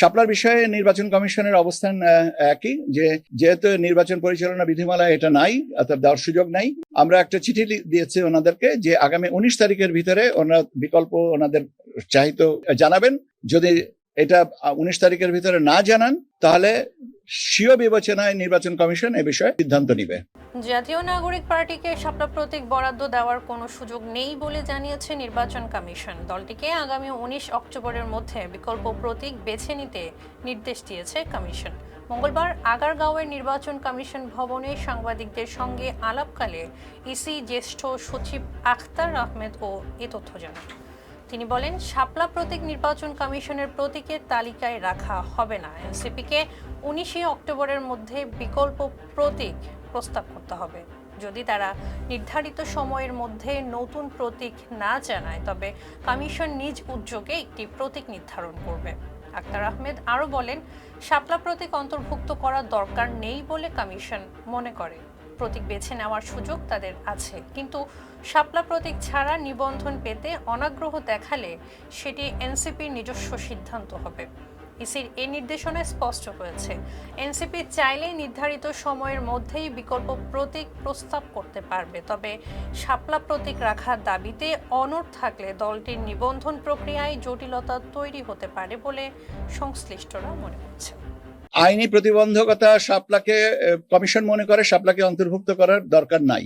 শাপলার বিষয়ে নির্বাচন কমিশনের অবস্থান একই যে যেহেতু নির্বাচন পরিচালনা বিধিমালা এটা নাই, অর্থাৎ দেওয়ার সুযোগ নাই। আমরা একটা চিঠি দিয়েছি ওনাদেরকে যে আগামী উনিশ তারিখের ভিতরে ওনার বিকল্প ওনাদের চাহিত জানাবেন। যদি এটা উনিশ তারিখের ভিতরে না জানান, তাহলে স্বীয় বিবেচনায় নির্বাচন কমিশন এ বিষয়ে সিদ্ধান্ত নিবে। জাতীয় নাগরিক পার্টিকে শাপলা প্রতীক বরাদ্দ দেওয়ার কোনো সুযোগ নেই বলে জানিয়েছে নির্বাচন কমিশন। দলটিকে আগামী উনিশ অক্টোবরের মধ্যে বিকল্প প্রতীক বেছে নিতে নির্দেশ দিয়েছে কমিশন। মঙ্গলবার আগারগাঁওয়ের নির্বাচন কমিশন ভবনে সাংবাদিকদের সঙ্গে আলাপকালে ইসি জ্যেষ্ঠ সচিব আখতার আহমেদ ও এ তথ্য জানান। তিনি বলেন শাপলা প্রতীক নির্বাচন কমিশনের প্রতীকের তালিকায় রাখা হবে না। এনসিপিকে উনিশে অক্টোবরের মধ্যে বিকল্প প্রতীক প্রস্তাব করতে হবে। যদি তারা নির্ধারিত সময়ের মধ্যে নতুন প্রতীক না জানায়, তবে কমিশন নিজ উদ্যোগে একটি প্রতীক নির্ধারণ করবে। আক্তার আহমেদ আরও বলেন শাপলা প্রতীক অন্তর্ভুক্ত করার দরকার নেই বলে কমিশন মনে করে। প্রতীক বেছে নেওয়ার সুযোগ তাদের আছে। কিন্তু শাপলা প্রতীক ছাড়া নিবন্ধন পেতে অনাগ্রহ দেখালে সেটি এনসিপির নিজস্ব সিদ্ধান্ত হবে। ইসির এই নির্দেশনায় স্পষ্ট হয়েছে, এনসিপি চাইলে নির্ধারিত সময়ের মধ্যেই বিকল্প প্রতীক প্রস্তাব করতে পারবে। তবে শাপলা প্রতীক রাখার দাবিতে অনড় থাকলে দলটির নিবন্ধন প্রক্রিয়ায় জটিলতা তৈরি হতে পারে বলে সংশ্লিষ্টরা মনে করছে আইনি প্রতিবন্ধকতা সাপলাকে কমিশন মনে করে সাপলাকে অন্তর্ভুক্ত করার দরকার নাই।